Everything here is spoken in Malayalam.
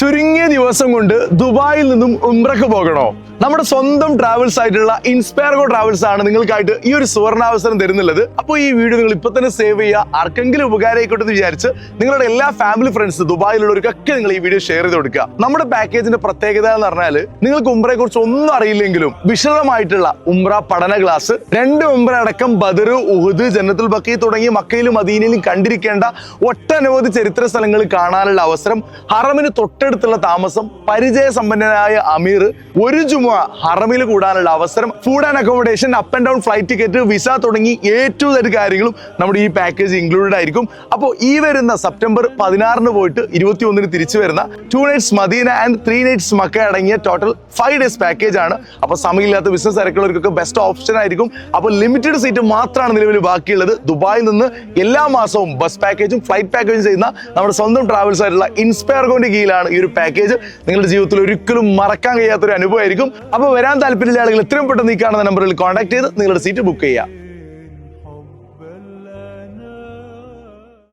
ചുരുങ്ങി ചുരുങ്ങിയ ദിവസം കൊണ്ട് ദുബായിൽ നിന്നും ഉംറക്ക് പോകണോ? നമ്മുടെ സ്വന്തം ട്രാവൽസ് ആയിട്ടുള്ള ഇൻസ്പയർഗോ ട്രാവൽസ് ആണ് നിങ്ങൾക്കായിട്ട് ഈ ഒരു സുവർണാവസരം തരുന്നുള്ളത്. അപ്പോൾ ഈ വീഡിയോ നിങ്ങൾ ഇപ്പൊ തന്നെ സേവ് ചെയ്യുക. ആർക്കെങ്കിലും ഉപകാരമായിക്കോട്ടെ എന്ന് വിചാരിച്ച് നിങ്ങളുടെ എല്ലാ ഫാമിലി ഫ്രണ്ട്സ് ദുബായിലുള്ളവർക്കൊക്കെ നിങ്ങൾ ഈ വീഡിയോ ഷെയർ ചെയ്ത് കൊടുക്കുക. നമ്മുടെ പാക്കേജിന്റെ പ്രത്യേകത എന്ന് പറഞ്ഞാൽ നിങ്ങൾക്ക് ഉംറയെ കുറിച്ച് ഒന്നും അറിയില്ലെങ്കിലും വിശദമായിട്ടുള്ള ഉംറ പഠന ക്ലാസ് രണ്ട് ഉംറ അടക്കം ബദർ ഉഹുദ് ജന്നത്തുൽ ബക്കി തുടങ്ങിയ മക്കയിലും മദീനയിലും കണ്ടിരിക്കേണ്ട ഒട്ടനവധി ചരിത്ര സ്ഥലങ്ങൾ കാണാനുള്ള അവസരം ഹറമിന് തൊട്ടടുത്തുള്ള താമസം പരിചയസമ്പന്നനായ അമീർ ഒരു ജുമ ഹറമിൽ കൂടാനുള്ള അവസരം food and accommodation up and down flight ticket visa തുടങ്ങി എ ടു കാര്യങ്ങളും നമ്മുടെ ഈ പാക്കേജ് ഇൻക്ലൂഡഡ് ആയിരിക്കും. അപ്പോൾ ഈ വരുന്ന സെപ്റ്റംബർ പതിനാറിന് പോയിട്ട് ഇരുപത്തി ഒന്നിന് തിരിച്ചു വരുന്ന two nights Medina and three nights Mecca അടങ്ങിയ ടോട്ടൽ ഫൈവ് ഡേയ്സ് പാക്കേജ് ആണ്. അപ്പോൾ സമയമില്ലാത്ത ബിസിനസ് തിരക്കുള്ളവർക്കൊക്കെ ബെസ്റ്റ് ഓപ്ഷൻ ആയിരിക്കും. അപ്പോൾ ലിമിറ്റഡ് സീറ്റ് മാത്രമാണ് നിലവിൽ ബാക്കിയുള്ളത്. ദുബായിൽ നിന്ന് എല്ലാ മാസവും ബസ് പാക്കേജും ഫ്ലൈറ്റ് പാക്കേജും ചെയ്യുന്ന നമ്മുടെ സ്വന്തം ട്രാവൽസ് ആയിട്ടുള്ള ഇൻസ്പയർഗോന്റെ കീഴിലാണ് ഈ ഒരു പാക്കേജ് നിങ്ങളുടെ ജീവിതത്തിൽ ഒരിക്കലും മറക്കാൻ കഴിയാത്ത കഴിയാത്തൊരു അനുഭവമായിരിക്കും. അപ്പോൾ വരാൻ താല്പര്യമുള്ള ആളുകൾ എത്രയും പെട്ടെന്ന് ഈ കാണുന്ന നമ്പറിൽ കോൺടാക്ട് ചെയ്ത് നിങ്ങളുടെ സീറ്റ് ബുക്ക് ചെയ്യുക.